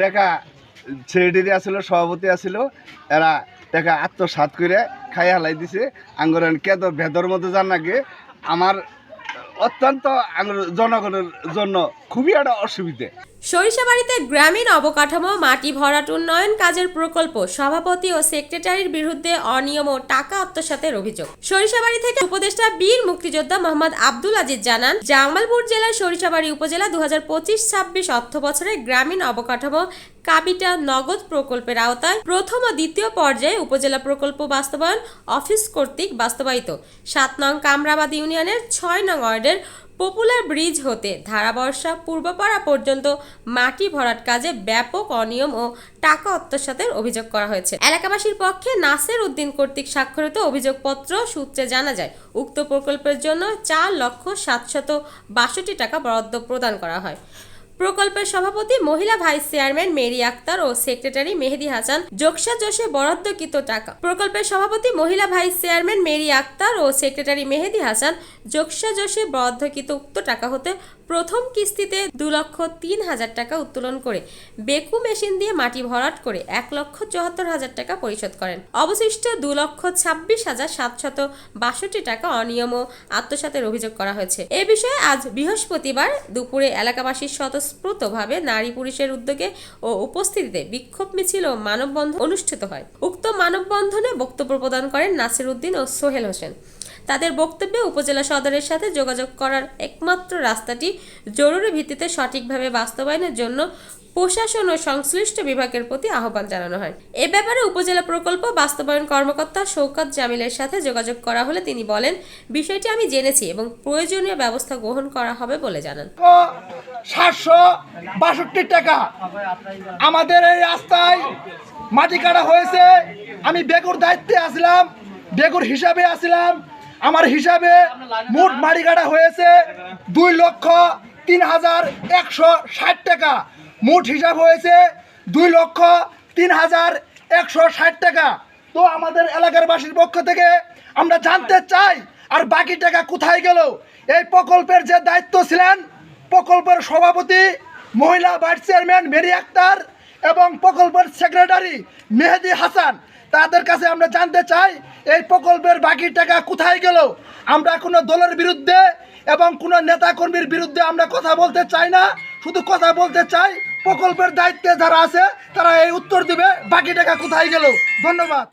টাকা সেক্রেটারি আসিল সভাপতি আসিল এরা টাকা আত্মসাত করে খাই হালাই দিছে। আঙ্গরেন কেদ ভেদর মধ্যে জান নাকি? আমার অত্যন্ত জনগণের জন্য খুবই একটা অসুবিধে। সরিষাবাড়িতে গ্রামীণ অবকাঠামো, মাটি ভরাট উন্নয়ন কাজের প্রকল্প, সভাপতি ও সেক্রেটারির বিরুদ্ধে অনিয়ম ও টাকা আত্মসাতের অভিযোগ। সরিষাবাড়ি থেকে উপদেষ্টা বীর মুক্তিযোদ্ধা মোহাম্মদ আব্দুল আজিজ জানান, জামালপুর জেলার সরিষাবাড়ি উপজেলা দু হাজার পঁচিশ ছাব্বিশ অর্থ বছরে গ্রামীণ অবকাঠামো কাবিটা নগদ প্রকল্পের আওতায় প্রথম ও দ্বিতীয় পর্যায়ে উপজেলা প্রকল্প বাস্তবায়ন অফিস কর্তৃক বাস্তবায়িত। সাত নং কামরাবাদ ইউনিয়নের ছয় নং ওয়ার্ডের পপুলার ব্রিজ হতে ধারাবর্ষা পূর্বপাড়া পর্যন্ত মাটি ভরাট কাজে ব্যাপক অনিয়ম ও টাকা আত্মসাতের অভিযোগ করা হয়েছে। এলাকাবাসীর পক্ষে নাসের উদ্দিন কর্তৃক স্বাক্ষরিত অভিযোগপত্র সূত্রে জানা যায়, উক্ত প্রকল্পের জন্য চার লক্ষ সাতশত বাষট্টি টাকা বরাদ্দ প্রদান করা হয়। প্রকল্পের সভাপতি, মহিলা ভাইস চেয়ারম্যান মেরি আক্তার ও সেক্রেটারি মেহেদি হাসান, যোগসা জোশে বরাদ্দকৃত টাকা। প্রকল্পের সভাপতি, মহিলা ভাইস চেয়ারম্যান মেরি আক্তার ও সেক্রেটারি মেহেদি হাসান, যোগসা জোশে বরাদ্দকৃত উক্ত টাকা হতে প্রথম কিস্তিতে দু লক্ষ তিন হাজার টাকা উত্তোলন করে বেকু মেশিন দিয়ে মাটি ভরাট করে এক লক্ষ চুয়াত্তর হাজার টাকা পরিশোধ করেন। অবশিষ্ট দু লক্ষ ছাব্বিশ হাজার সাতশত বাষট্টি টাকা অনিয়ম ও আত্মসাতের অভিযোগ করা হয়েছে। এ বিষয়ে আজ বৃহস্পতিবার দুপুরে এলাকাবাসীর স্বতঃস্ফূর্তভাবে নারী পুরুষের উদ্যোগে ও উপস্থিতিতে বিক্ষোভ মিছিল ও মানববন্ধন অনুষ্ঠিত হয়। উক্ত মানববন্ধনে বক্তব্য প্রদান করেন নাসির উদ্দিন ও সোহেল হোসেন। তাদের বক্তব্যে উপজেলা সদরের সাথে যোগাযোগ করার একমাত্র রাস্তাটি জরুরি ভিত্তিতে সঠিকভাবে বাস্তবায়নের জন্য প্রশাসন ও সংশ্লিষ্ট বিভাগের প্রতি আহ্বান জানানো হয়। এ ব্যাপারে উপজেলা প্রকল্প বাস্তবায়ন কর্মকর্তা শৌকত জামিলের সাথে যোগাযোগ করা হলে তিনি বলেন, বিষয়টি আমি জেনেছি এবং প্রয়োজনীয় ব্যবস্থা গ্রহণ করা হবে বলে জানান। সাতশো বাষট্টি টাকা। আমাদের এই রাস্তায় মাটি কাটা হয়েছে। আমি বেগুর দায়িত্বে আসলাম, বেগুর হিসাবে আসলাম। আমার হিসাবে মোট মাটি কাটা হয়েছে দুই লক্ষ তিন হাজার একশো ষাট টাকা। মোট হিসাব হয়েছে দুই লক্ষ তিন হাজার একশো ষাট টাকা। তো আমাদের এলাকার বাসীর পক্ষ থেকে আমরা জানতে চাই, আর বাকি টাকা কোথায় গেল? এই প্রকল্পের যে দায়িত্ব ছিলেন, প্রকল্পের সভাপতি, মহিলা ভাইস চেয়ারম্যান মেরি আক্তার এবং প্রকল্পের সেক্রেটারি মেহেদি হাসান, তাদের কাছে আমরা জানতে চাই, এই প্রকল্পের বাকি টাকা কোথায় গেল? আমরা কোনো দলের বিরুদ্ধে এবং কোনো নেতাকর্মীর বিরুদ্ধে আমরা কথা বলতে চাই না। শুধু কথা বলতে চাই, প্রকল্পের দায়িত্বে যারা আছে, তারা এই উত্তর দিবে, বাকি টাকা কোথায় গেল? ধন্যবাদ।